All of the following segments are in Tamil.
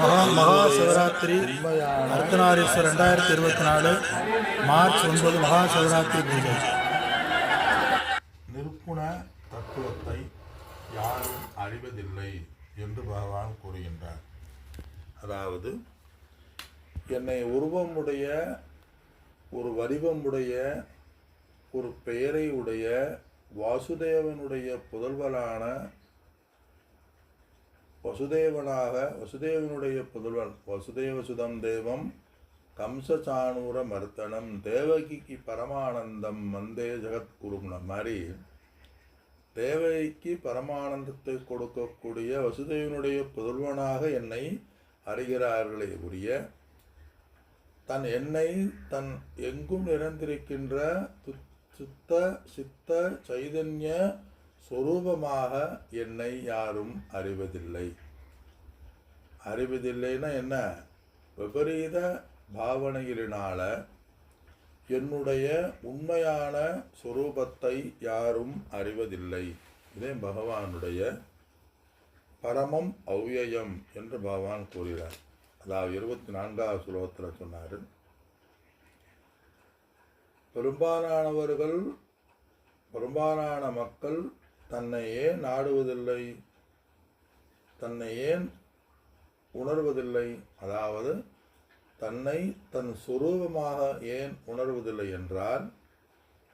மகா மகா சிவராத்திரி அர்த்தநாரீஸ்வர் ரெண்டாயிரத்தி இருபத்தி நாலு மார்ச் ஒன்பது மகா சிவராத்திரி பூஜை. நிருப்புண தத்துவத்தை யாரும் அறிவதில்லை என்று பகவான் கூறுகின்றார். அதாவது என்னை உருவமுடைய ஒரு வடிவமுடைய ஒரு பெயரை உடைய வாசுதேவனுடைய புதல்வரான வசுதேவனாக வசுதேவனுடைய புதல்வன் வசுதேவ சுதம் தேவம் கம்சசானூர மர்த்தனம் தேவகிக்கு பரமானந்தம் வந்தே ஜெகத்குரும்ன மாதிரி தேவகிக்கு பரமானந்தத்தை கொடுக்கக்கூடிய வசுதேவனுடைய புதல்வனாக என்னை அறிகிறார்களே உரிய தன் என்னை தன் எங்கும் நிறைந்திருக்கின்ற சித்த சித்த சைதன்ய சுரூபமாக என்னை யாரும் அறிவதில்லை. அறிவதில்லைன்னா என்ன? விபரீத பாவனைகளினால என்னுடைய உண்மையான சுரூபத்தை யாரும் அறிவதில்லை. இதே பகவானுடைய பரமம் அவ்யயம் என்று பகவான் கூறுகிறார். அதாவது இருபத்தி நான்காவது சுலோகத்தில் சொன்னார். பெரும்பாலானவர்கள் பெரும்பாலான மக்கள் தன்னை ஏன் நாடுவதில்லை. தன்னை ஏன் உணர்வதில்லை. அதாவது தன்னை தன் சுரூபமாக ஏன் உணர்வதில்லை என்றால்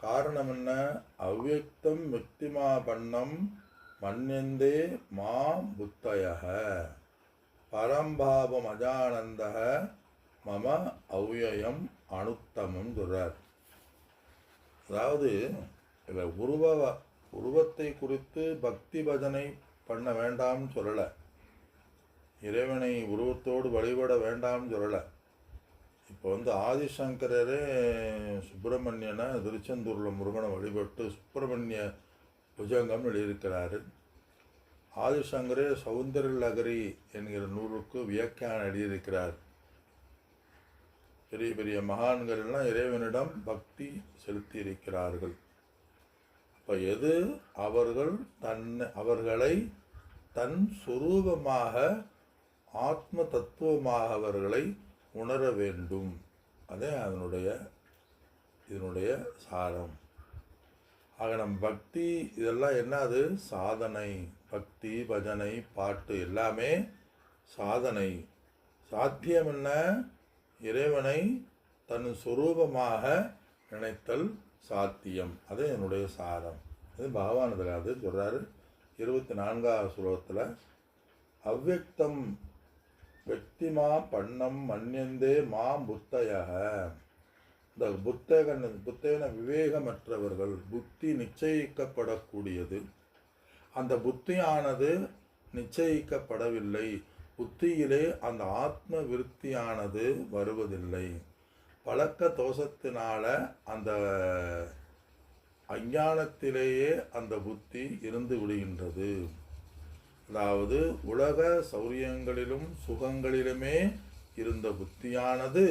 காரணம் என்ன அவ்யக்தம் மிக்திமா பண்ணம் மன்யந்தே மா புத்தய பரம்பாவம் அஜானந்த மம அவ்யயம் அனுத்தமம் சொல்றார் அதாவது இதில் உருவ உருவத்தை குறித்து பக்தி பஜனை பண்ண வேண்டாம்னு சொல்லலை. இறைவனை உருவத்தோடு வழிபட வேண்டாம்னு சொல்லலை. இப்போ வந்து ஆதிசங்கரரே சுப்பிரமணியனை திருச்செந்தூரில் முருகனை வழிபட்டு சுப்பிரமணிய புஜங்கம் எழுதியிருக்கிறாரு. ஆதிசங்கரே சௌந்தர லகரி என்கிற நூலுக்கு வியாக்கியானம் எழுதியிருக்கிறார். பெரிய பெரிய மகான்கள் எல்லாம் இறைவனிடம் பக்தி செலுத்தி இருக்கிறார்கள் இப்போ எது? அவர்கள் தன் அவர்களை தன் சுரூபமாக ஆத்ம தத்துவமாக அவர்களை உணர வேண்டும். அதே அதனுடைய இதனுடைய சாரம். ஆக நம் பக்தி இதெல்லாம் என்ன அது சாதனை. பக்தி பஜனை பாட்டு எல்லாமே சாதனை. சாத்தியம் என்ன? இறைவனை தன் சுரூபமாக நினைத்தல் சாத்தியம். அது என்னுடைய சாரம். இது பகவானதில் அது சொல்கிறாரு இருபத்தி நான்காவது ஸ்லோகத்தில் அவ்வக்தம் வெக்திமா பண்ணம் மன்னியந்தே மா புத்தயக இந்த புத்தகன் புத்தகன விவேகமற்றவர்கள் புத்தி நிச்சயிக்கப்படக்கூடியது. அந்த புத்தியானது நிச்சயிக்கப்படவில்லை. புத்தியிலே அந்த ஆத்ம விருத்தியானது வருவதில்லை. பழக்க தோஷத்தினால அந்த அஞ்ஞானத்திலேயே அந்த புத்தி இருந்து விடுகின்றது. அதாவது உலக சௌரியங்களிலும் சுகங்களிலுமே இருந்த புத்தியானது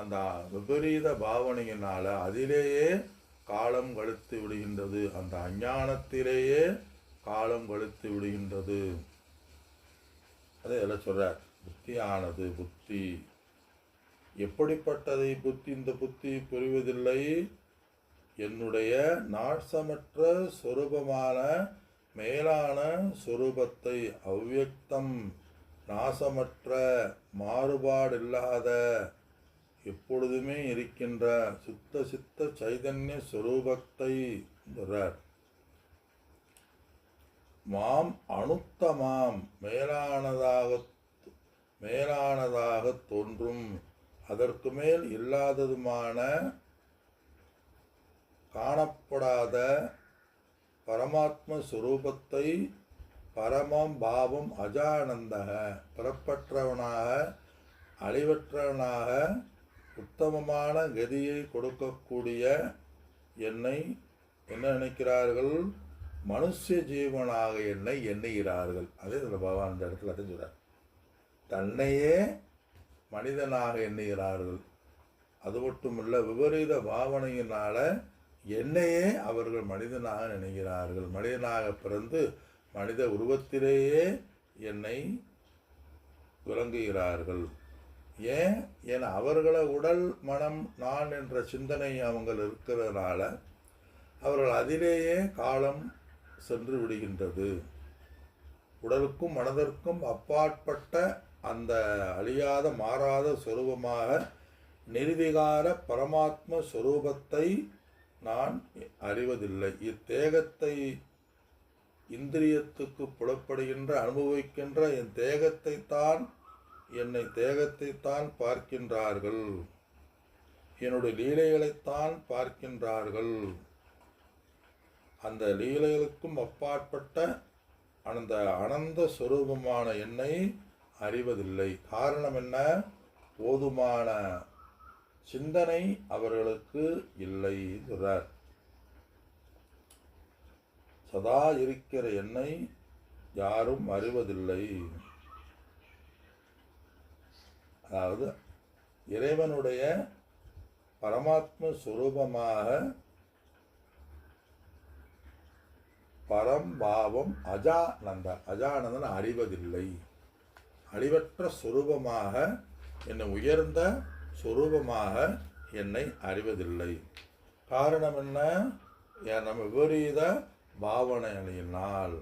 அந்த விபரீத பாவனையினால் அதிலேயே காலம் கழித்து விடுகின்றது. அந்த அஞ்ஞானத்திலேயே காலம் கழித்து விடுகின்றது. அதை எல்லாம் சொல்கிறார் புத்தியானது புத்தி. எப்படிப்பட்டதை புத்தி இந்த புத்தி புரிவதில்லை? என்னுடைய நாசமற்ற சொரூபமான மேலான சொரூபத்தை அவ்வியக்தம் நாசமற்ற மாறுபாடில்லாத எப்பொழுதுமே இருக்கின்ற சுத்த சித்த சைதன்ய சொரூபத்தை மாம் அணுத்தமாம் மேலானதாக மேலானதாக தோன்றும் அதற்கு மேல் இல்லாததுமான காணப்படாத பரமாத்ம சுரூபத்தை பரமம் பாவம் அஜானந்தக பிறப்பற்றவனாக அழிவற்றவனாக உத்தமமான கதியை கொடுக்கக்கூடிய என்னை என்ன நினைக்கிறார்கள்? மனுஷ ஜீவனாக என்னை எண்ணுகிறார்கள். அதே இதில் பகவான் இந்த இடத்துல அதை தன்னையே மனிதனாக எண்ணுகிறார்கள். அது மட்டுமல்ல விபரீத பாவனையினால என்னையே அவர்கள் மனிதனாக நினைக்கிறார்கள். மனிதனாக பிறந்து மனித உருவத்திலேயே என்னை விளங்குகிறார்கள். ஏன்? ஏன் அவர்கள உடல் மனம் நான் என்ற சிந்தனை அவங்க இருக்கிறதுனால அவர்கள் அதிலேயே காலம் சென்று விடுகின்றது. உடலுக்கும் மனதிற்கும் அப்பாற்பட்ட அந்த அழியாத மாறாத சொரூபமாக நிர்விகார பரமாத்ம சொரூபத்தை நான் அறிவதில்லை. இத்தேகத்தை இந்திரியத்துக்கு புலப்படுகின்ற அனுபவிக்கின்ற என் தேகத்தை தான் என்னை தேகத்தை தான் பார்க்கின்றார்கள். என்னுடைய லீலைகளைத்தான் பார்க்கின்றார்கள். அந்த லீலைகளுக்கும் அப்பாற்பட்ட அந்த அனந்த சுரூபமான என்னை அறிவதில்லை. காரணம் என்ன? போதுமான சிந்தனை அவர்களுக்கு இல்லை சொல்றார். சதா இருக்கிற என்னை யாரும் அறிவதில்லை. அதாவது இறைவனுடைய பரமாத்ம சுரூபமாக பரம்பாவம் அஜானந்த அஜானந்தன் அறிவதில்லை. அழிவற்ற சுரூபமாக என்னை உயர்ந்த சுரூபமாக என்னை அறிவதில்லை. காரணம் என்ன? நம்ம விபரீத பாவனையினால்.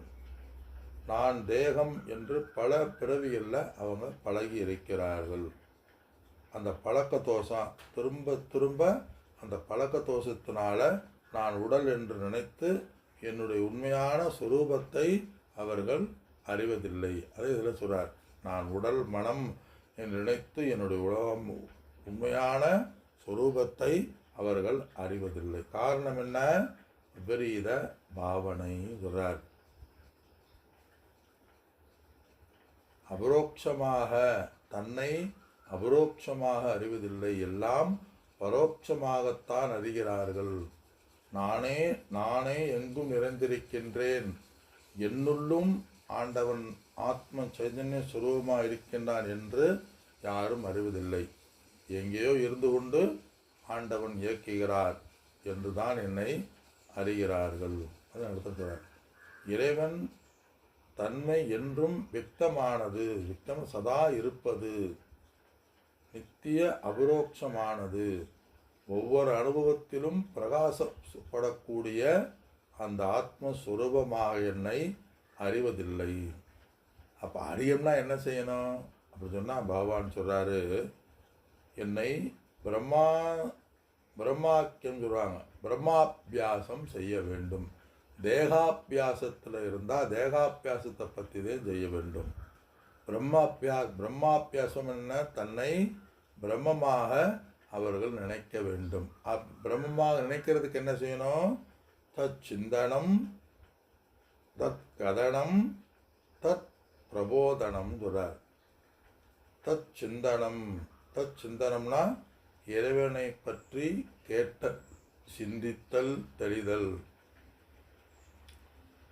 நான் தேகம் என்று பல பிறவிகளில் அவங்க பழகி இருக்கிறார்கள். அந்த பழக்க தோஷம் திரும்ப திரும்ப அந்த பழக்க தோஷத்தினால நான் உடல் என்று நினைத்து என்னுடைய உண்மையான சுரூபத்தை அவர்கள் அறிவதில்லை. அதே இதில் சொல்கிறார் நான் உடல் மனம் என்று நினைத்து என்னுடைய உலகம் உண்மையான சுரூபத்தை அவர்கள் அறிவதில்லை. காரணம் என்ன? விபரீத பாவனை சொல்றார். அபரோக்ஷமாக தன்னை அபரோக்ஷமாக அறிவதில்லை. எல்லாம் பரோட்சமாகத்தான் அறிகிறார்கள். நானே நானே எங்கும் நிறைந்திருக்கின்றேன். என்னுள்ளும் ஆண்டவன் ஆத்ம சைதன்ய சுரூபமாக இருக்கின்றான் என்று யாரும் அறிவதில்லை. எங்கேயோ இருந்து கொண்டு ஆண்டவன் இயக்குகிறார் என்று தான் என்னை அறிகிறார்கள். அது நடத்துகிறார் இறைவன் தன்மை என்றும் விக்தமானது விக்தம் சதா இருப்பது நித்திய அபரோக்ஷமானது. ஒவ்வொரு அனுபவத்திலும் பிரகாசப்படக்கூடிய அந்த ஆத்மஸ்வரூபமாக என்னை அறிவதில்லை. அப்போ அறியம்னா என்ன செய்யணும்? அப்படி சொன்னால் பகவான் சொல்கிறாரு என்னை பிரம்மா பிரம்மாக்கியம் சொல்கிறாங்க பிரம்மாபியாசம் செய்ய வேண்டும். தேகாபியாசத்தில் இருந்தால் தேகாபியாசத்தை பற்றி தான் செய்ய வேண்டும். பிரம்மாபியா பிரம்மாபியாசம் என்ன? தன்னை பிரம்மமாக அவர்கள் நினைக்க வேண்டும். அப் பிரம்மமாக நினைக்கிறதுக்கு என்ன செய்யணும்? தத் சிந்தனம் தத் கதனம் தத் பிரபோதனம் சொல்றார். தத் சிந்தனம் தத் சிந்தனம்னா இறைவனை பற்றி கேட்ட சிந்தித்தல் தெளிதல்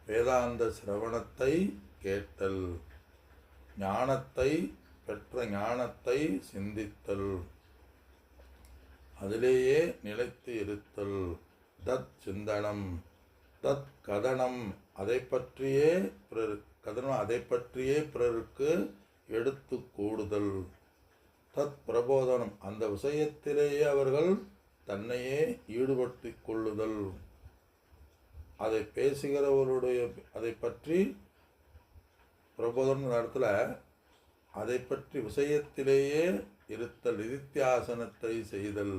வேதாந்த சிரவணத்தை கேட்டல். ஞானத்தை பெற்ற ஞானத்தை சிந்தித்தல். அதிலேயே நிலைத்து இருத்தல். தத் சிந்தனம் தத் கதனம் அதை பற்றியே பிறருக்கு கதனம் அதை பற்றியே பிறருக்கு எடுத்து கூடுதல். தத் பிரபோதனம். அந்த விஷயத்திலேயே அவர்கள் தன்னையே ஈடுபடுத்தி கொள்ளுதல். அதை பேசுகிறவருடைய அதை பற்றி பிரபோதன இடத்துல அதை பற்றி விஷயத்திலேயே இருத்தல் நிதித்தியாசனத்தை செய்தல்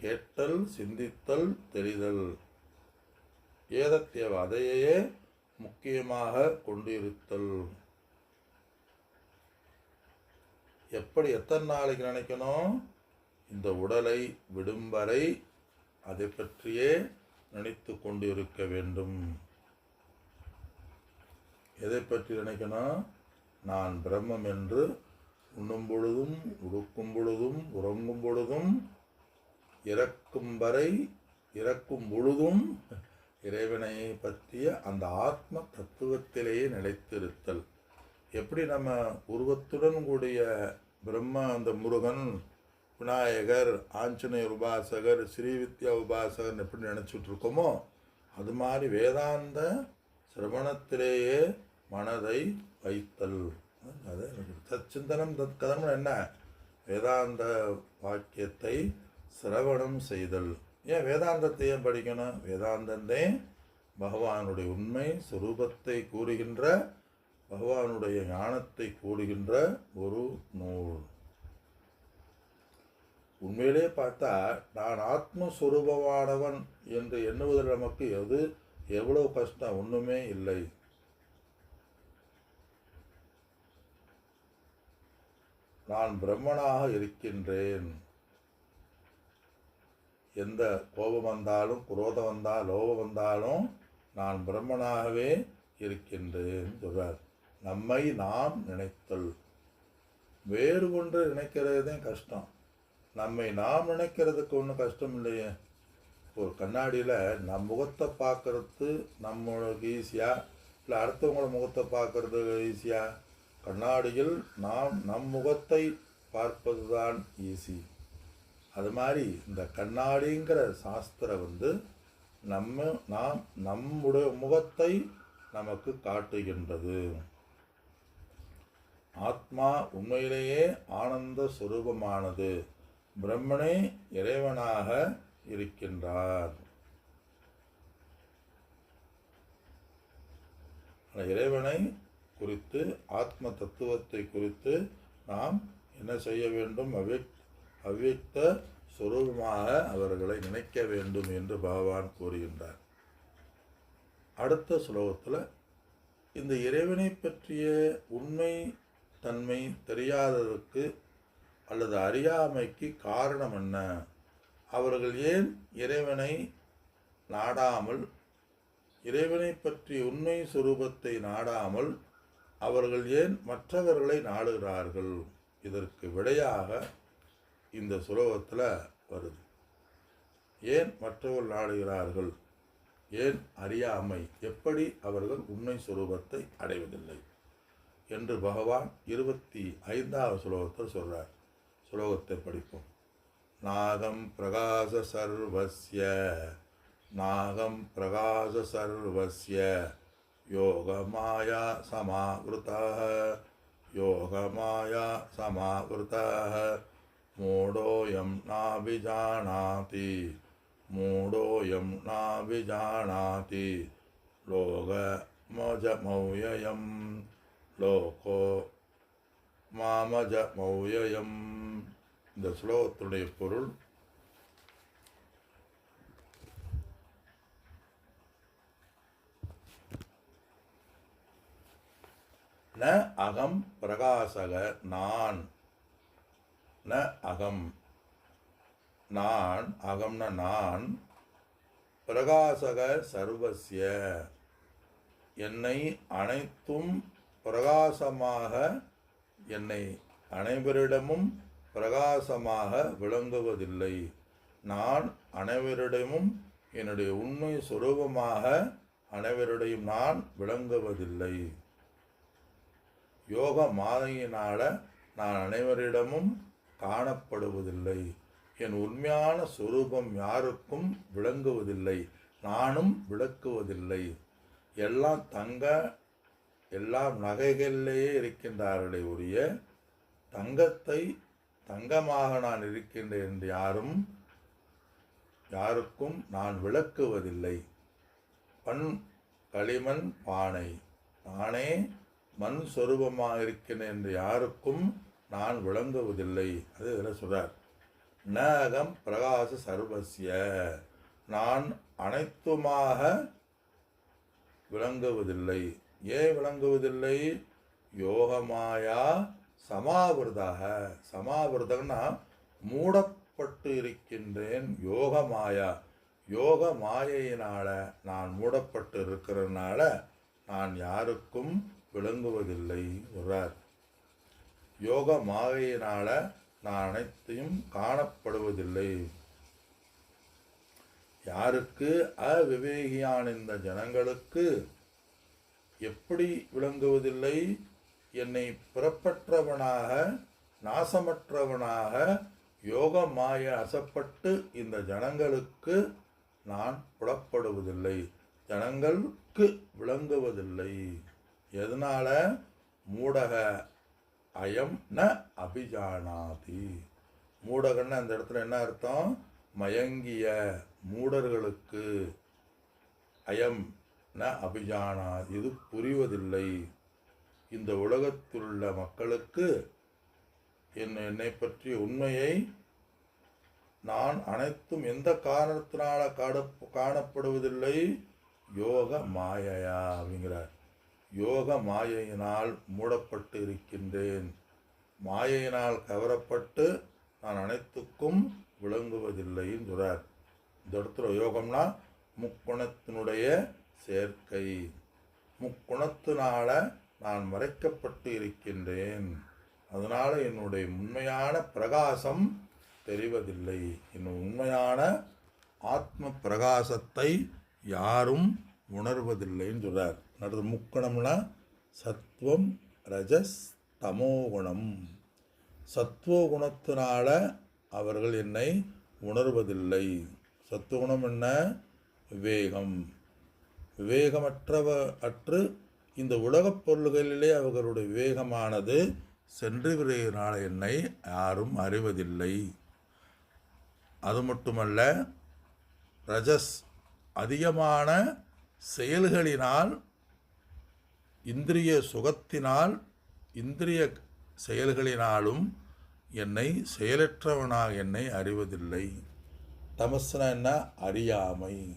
கேட்டல் சிந்தித்தல் தெரிதல். ஏதத்தேவ அதையே முக்கியமாக கொண்டிருத்தல். எப்படி எத்தனை நாளைக்கு நினைக்கணும்? இந்த உடலை விடும் வரை அதை பற்றியே நினைத்து கொண்டு இருக்க வேண்டும். எதை பற்றி நினைக்கணும்? நான் பிரம்மம் என்று உண்ணும் பொழுதும் உடுக்கும் பொழுதும் உறங்கும் பொழுதும் இறக்கும் வரை இறக்கும் பொழுதும் இறைவனை பற்றிய அந்த ஆத்ம தத்துவத்திலேயே நிலைத்திருத்தல். எப்படி நம்ம உருவத்துடன் கூடிய பிரம்ம அந்த முருகன் விநாயகர் ஆஞ்சநேயர் உபாசகர் ஸ்ரீவித்யா உபாசகர் எப்படி நினச்சிட்டு இருக்கோமோ அது மாதிரி வேதாந்த சிரவணத்திலேயே மனதை வைத்தல். அது தச்சிந்தனம் தத் என்ன? வேதாந்த வாக்கியத்தை சிரவணம் செய்தல். ஏன் வேதாந்தத்தையும் படிக்கணும்? வேதாந்தந்தே பகவானுடைய உண்மை சுரூபத்தை கூறுகின்ற பகவானுடைய ஞானத்தை கூறுகின்ற ஒரு நூல். உண்மையிலே பார்த்தா நான் ஆத்மஸ்வரூபமானவன் என்று எண்ணுவதில் நமக்கு எது எவ்வளவு கஷ்டம்? ஒன்றுமே இல்லை. நான் பிரம்மனாக இருக்கின்றேன். எந்த கோபம் வந்தாலும் குரோதம் வந்தால் லோபம் வந்தாலும் நான் பிரம்மனாகவே இருக்கின்றேன் சொல்கிறார் நம்மை நாம் நினைத்தல். வேறு ஒன்று நினைக்கிறது தான் கஷ்டம். நம்மை நாம் நினைக்கிறதுக்கு ஒன்றும் கஷ்டம் இல்லையே. ஒரு கண்ணாடியில் நம் முகத்தை பார்க்கறது நம்மளுக்கு ஈஸியாக இல்லை அடுத்தவங்கள முகத்தை பார்க்கறது ஈஸியாக கண்ணாடியில் நாம் நம் முகத்தை பார்ப்பது தான் ஈஸி. அது மாதிரி இந்த கண்ணாடிங்கிற சாஸ்திரம் வந்து நம்ம நாம் நம்முடைய முகத்தை நமக்கு காட்டுகின்றது. ஆத்மா உண்மையிலேயே ஆனந்த சுரூபமானது. பிரம்மனே இறைவனாக இருக்கின்றார். இறைவனை குறித்து ஆத்ம தத்துவத்தை குறித்து நாம் என்ன செய்ய வேண்டும்? அவ்வியக் அவ்வியக்த சுரூபமாக அவர்களை நினைக்க வேண்டும் என்று பகவான் கூறுகின்றார். அடுத்த ஸ்லோகத்தில் இந்த இறைவனை பற்றிய உண்மை தன்மை தெரியாததற்கு அல்லது அறியாமைக்கு காரணம் என்ன? அவர்கள் ஏன் இறைவனை நாடாமல் இறைவனை பற்றி உண்மை சுரூபத்தை நாடாமல் அவர்கள் ஏன் மற்றவர்களை நாடுகிறார்கள்? இதற்கு விடையாக இந்த சுலோகத்தில் வருது. ஏன் மற்றவர்கள் நாடுகிறார்கள்? ஏன் அறியாமை? எப்படி அவர்கள் உண்மை சுரூபத்தை அடைவதில்லை? என்று பகவான் இருபத்தி ஐந்தாவது சுலோகத்தில் சொல்கிறார் சுலோகத்தை படிப்போம். நாகம் பிரகாச சர்வஸ்ய நாகம் பிரகாச சர்வஸ்ய யோகமாயா சமாவிருத்தः யோகமாயா சமாவிருத்தாக மூடோயம் நாபிஜானாதி மூடோயம் நாபிஜானாதி. லோகமஜமௌயயம் லோகோ மாமஜ மௌயம் இந்த ஸ்லோகத்துடைய பொருள் ந அகம் பிரகாசக நான். ந அகம். நான் அகம்னா நான் பிரகாசக சர்வசிய என்னை அனைத்தும் பிரகாசமாக என்னை அனைவரிடமும் பிரகாசமாக விளங்குவதில்லை. நான் அனைவரிடமும் என்னுடைய உண்மை சுரூபமாக அனைவருடையும் நான் விளங்குவதில்லை. யோக மாதையினால நான் அனைவரிடமும் காணப்படுவதில்லை. என் உண்மையான சுரூபம் யாருக்கும் விளங்குவதில்லை. நானும் விளக்குவதில்லை. எல்லாம் தங்க எல்லாம் நகைகளிலேயே இருக்கின்றார்களே உரிய தங்கத்தை தங்கமாக நான் இருக்கின்றேன் என்று யாரும் யாருக்கும் நான் விளக்குவதில்லை. பண் களிமண் பானை. நானே மண் சொரூபமாக இருக்கிறேன் என்று யாருக்கும் நான் விளங்குவதில்லை. அது இதில் சொல்கிறார் நகம் பிரகாச சர்வசிய நான் அனைத்துமாக விளங்குவதில்லை. ஏன் விளங்குவதில்லை? யோகமாயா சமாவிரதாக. சமாவிரதம்னா மூடப்பட்டு இருக்கின்றேன். யோகமாயா. யோக மாயையினால நான் மூடப்பட்டு இருக்கிறதுனால நான் யாருக்கும் விளங்குவதில்லை. சொல்கிறார் யோக மாயையினால நான் அனைத்தையும் காணப்படுவதில்லை. யாருக்கு? அவிவேகியான இந்த ஜனங்களுக்கு. எப்படி விளங்குவதில்லை? என்னை பிறப்பற்றவனாக நாசமற்றவனாக யோக மாய அசப்பட்டு இந்த ஜனங்களுக்கு நான் புலப்படுவதில்லை. ஜனங்களுக்கு விளங்குவதில்லை. எதனால? மூடக அயம் ந அபிஜானாதி. மூடகன்னு அந்த இடத்துல என்ன அர்த்தம்? மயங்கிய மூடர்களுக்கு அயம் ந அபிஜானா இது புரிவதில்லை. இந்த உலகத்துள்ள மக்களுக்கு என் என்னை பற்றிய உண்மையை நான் அனைத்தும் எந்த காரணத்தினால காட காணப்படுவதில்லை? யோக மாயையா அப்படிங்கிறார். யோக மாயையினால் மூடப்பட்டு இருக்கின்றேன் மாயையினால் கவரப்பட்டு நான் அனைத்துக்கும் விளங்குவதில்லைன்னு சொல்றார். இந்த இடத்துல யோகம்னா முக்குணத்தினுடைய சேர்க்கை. முக்குணத்தினால நான் மறைக்கப்பட்டு இருக்கின்றேன் அதனால் என்னுடைய உண்மையான பிரகாசம் தெரிவதில்லை. என் உண்மையான ஆத்ம பிரகாசத்தை யாரும் உணர்வதில்லைன்னு சொல்கிறார் அடுத்து முக்கணம்னா சத்துவம் ரஜஸ் தமோகுணம் சத்துவ குணத்தினால அவர்கள் என்னை உணர்வதில்லை. சத்துவகுணம் என்ன? விவேகம். விவேகமற்றவ அற்று இந்த உலகப் பொருள்களிலே அவர்களுடைய விவேகமானது சென்று விடுகிறனால என்னை யாரும் அறிவதில்லை. அது மட்டுமல்ல ரஜஸ் அதிகமான செயல்களினால் இந்திரிய சுகத்தினால் இந்திரிய செயல்களினாலும் என்னை செயலற்றவனாக என்னை அறிவதில்லை. தமஸ்னா என்ன? அறியாமை.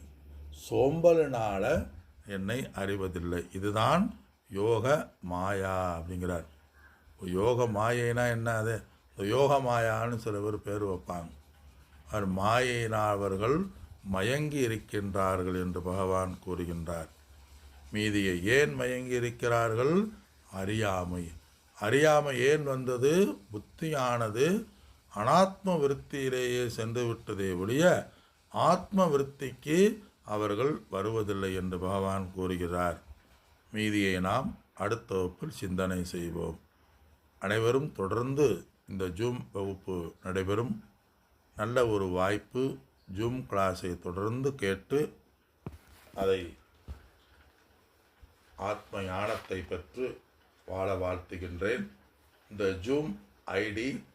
சோம்பலினால் என்னை அறிவதில்லை. இதுதான் யோக மாயா அப்படிங்கிறார். யோக மாயைனா என்ன அது? யோக மாயான்னு சில பேர் பேர் வைப்பாங்க. அவர் மாயையினால் அவர்கள் மயங்கி இருக்கின்றார்கள் என்று பகவான் கூறுகின்றார். மீதியை ஏன் மயங்கி இருக்கிறார்கள் அறியாமை. அறியாமை ஏன் வந்தது? புத்தியானது. அனாத்ம விருத்தியிலேயே சென்று விட்டதே ஒழிய ஆத்ம விருத்திக்கு அவர்கள் வருவதில்லை என்று பகவான் கூறுகிறார். மீதியை நாம் அடுத்த வகுப்பில் சிந்தனை செய்வோம். அனைவரும் தொடர்ந்து இந்த ஜூம் வகுப்பு நடைபெறும். நல்ல ஒரு வாய்ப்பு. ஜூம் கிளாஸை தொடர்ந்து கேட்டு அதை ஆத்ம ஞானத்தை பெற்று வாழ வாழ்த்துகின்றேன். இந்த ஜூம் ஐடி